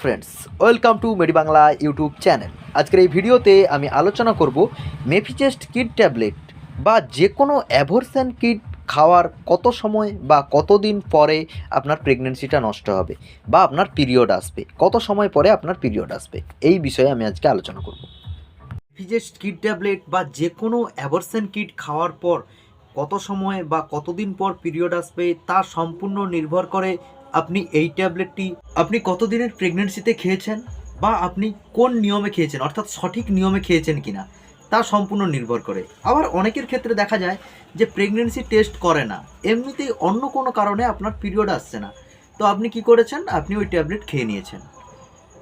Friends welcome to মেডি Bangla YouTube channel আজকের এই ভিডিওতে আমি আলোচনা করব মেফিচেস্ট কিট ট্যাবলেট বা যে কোনো অ্যাভরসেন কিট খাওয়ার কত সময় বা কতদিন পরে আপনার প্রেগনেন্সিটা নষ্ট হবে বা আপনার পিরিয়ড আসবে, কত সময় পরে আপনার পিরিয়ড আসবে, এই বিষয়ে আমি আজকে আলোচনা করব। মেফিচেস্ট কিট ট্যাবলেট বা যে কোনো অ্যাভরসেন কিট খাওয়ার পর কত সময় বা কতদিন পর পিরিয়ড আসবে তা সম্পূর্ণ নির্ভর করে আপনি এই ট্যাবলেটটি আপনি কতদিনের প্রেগনেন্সিতে খেয়েছেন বা আপনি কোন নিয়মে খেয়েছেন, অর্থাৎ সঠিক নিয়মে খেয়েছেন কিনা, তা সম্পূর্ণ নির্ভর করে। আবার অনেকের ক্ষেত্রে দেখা যায় যে প্রেগনেন্সি টেস্ট করে না, এমনিতেই অন্য কোনো কারণে আপনার পিরিয়ড আসছে না। তো আপনি কি করেছেন? আপনি ওই ট্যাবলেট খেয়ে নিয়েছেন।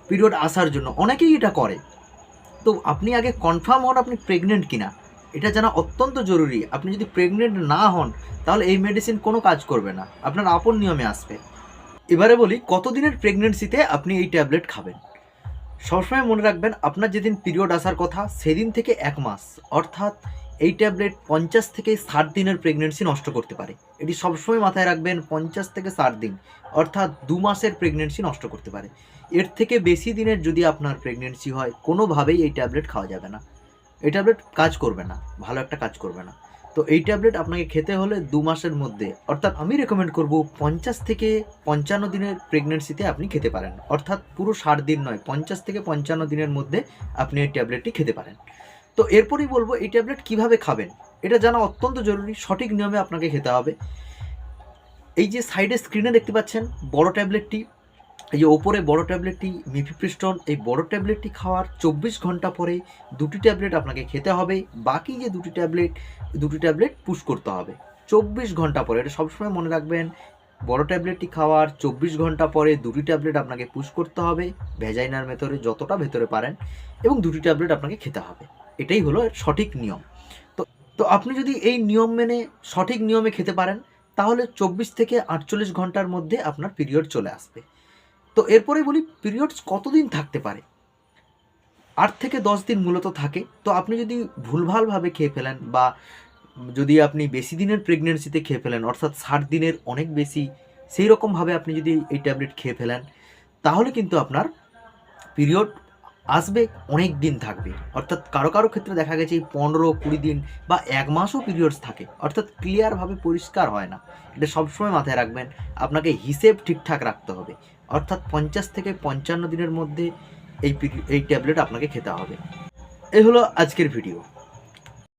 পিরিয়ড আসার জন্য অনেকেই এটা করে। তো আপনি আগে কনফার্ম হন আপনি প্রেগনেন্ট কিনা। এটা জানা অত্যন্ত জরুরি। আপনি যদি প্রেগনেন্ট না হন, তাহলে এই মেডিসিন কোনো কাজ করবে না। আপনার আপন নিয়মে আসবে। এবারে বলি, কতদিনের প্রেগনেন্সিতে আপনি এই ট্যাবলেট খাবেন? সবসময় মনে রাখবেন, আপনার যেদিন পিরিয়ড আসার কথা, সেদিন থেকে এক মাস। অর্থাৎ এই ট্যাবলেট পঞ্চাশ থেকে ষাট দিনের প্রেগনেন্সি নষ্ট করতে পারে। এটি সবসময় মাথায় রাখবেন, পঞ্চাশ থেকে ষাট দিন। অর্থাৎ দু মাসের প্রেগনেন্সি নষ্ট করতে পারে। এর থেকে বেশি দিনের যদি আপনার প্রেগনেন্সি হয়, কোনোভাবেই এই ট্যাবলেট খাওয়া যাবে না। এই ট্যাবলেট কাজ করবে না, ভালো একটা কাজ করবে না। তো এই ট্যাবলেট আপনাকে খেতে হলে দু মাসের মধ্যে। অর্থাৎ আমি রেকমেন্ড করব পঞ্চাশ থেকে পঞ্চান্ন দিনের প্রেগনেন্সিতে আপনি খেতে পারেন। অর্থাৎ পুরো ষাট দিন নয়, পঞ্চাশ থেকে পঞ্চান্ন দিনের মধ্যে আপনি এই ট্যাবলেটটি খেতে পারেন। তো এরপরেই বলব, এই ট্যাবলেট কীভাবে খাবেন? এটা জানা অত্যন্ত জরুরি, সঠিক নিয়মে আপনাকে খেতে হবে। এই যে সাইডে স্ক্রিনে দেখতে পাচ্ছেন, বড় ট্যাবলেটটি এই যে ওপরে বড় ট্যাবলেটটি মিফিপ্রিস্টন, এই বড় ট্যাবলেটটি খাওয়ার চব্বিশ ঘণ্টা পরে দুটি ট্যাবলেট আপনাকে খেতে হবে। বাকি যে দুটি ট্যাবলেট দুটি ট্যাবলেট পুশ করতে হবে। চব্বিশ ঘণ্টা পরে, এটা সবসময় মনে রাখবেন, বড় ট্যাবলেটটি খাওয়ার চব্বিশ ঘণ্টা পরে দুটি ট্যাবলেট আপনাকে পুশ করতে হবে ভেজাইনার ভেতরে যতটা ভেতরে পারেন, এবং দুটি ট্যাবলেট আপনাকে খেতে হবে। এটাই হলো সঠিক নিয়ম। তো তো আপনি যদি এই নিয়ম মেনে সঠিক নিয়মে খেতে পারেন, তাহলে চব্বিশ থেকে আটচল্লিশ ঘণ্টার মধ্যে আপনার পিরিয়ড চলে আসবে। তো এরপরে বলি পিরিয়ডস কতদিন থাকতে পারে? আট থেকে দশ দিন মূলত থাকে। তো আপনি যদি ভুলভালভাবে খেয়ে ফেলেন বা যদি আপনি বেশি দিনের প্রেগনেন্সিতে খেয়ে ফেলেন, অর্থাৎ ষাট দিনের অনেক বেশি সেই রকমভাবে আপনি যদি এই ট্যাবলেট খেয়ে ফেলেন, তাহলে কিন্তু আপনার পিরিয়ড আসবে, অনেক দিন থাকবে। অর্থাৎ কারও কারও ক্ষেত্রে দেখা গেছে পনেরো, কুড়ি দিন বা এক মাসও পিরিয়ডস থাকে। অর্থাৎ ক্লিয়ারভাবে পরিষ্কার হয় না। এটা সবসময় মাথায় রাখবেন, আপনাকে হিসেব ঠিকঠাক রাখতে হবে। অর্থাৎ পঞ্চাশ থেকে পঞ্চান্ন দিনের মধ্যে এই এই ট্যাবলেট আপনাকে খেতে হবে। এই হলো আজকের ভিডিও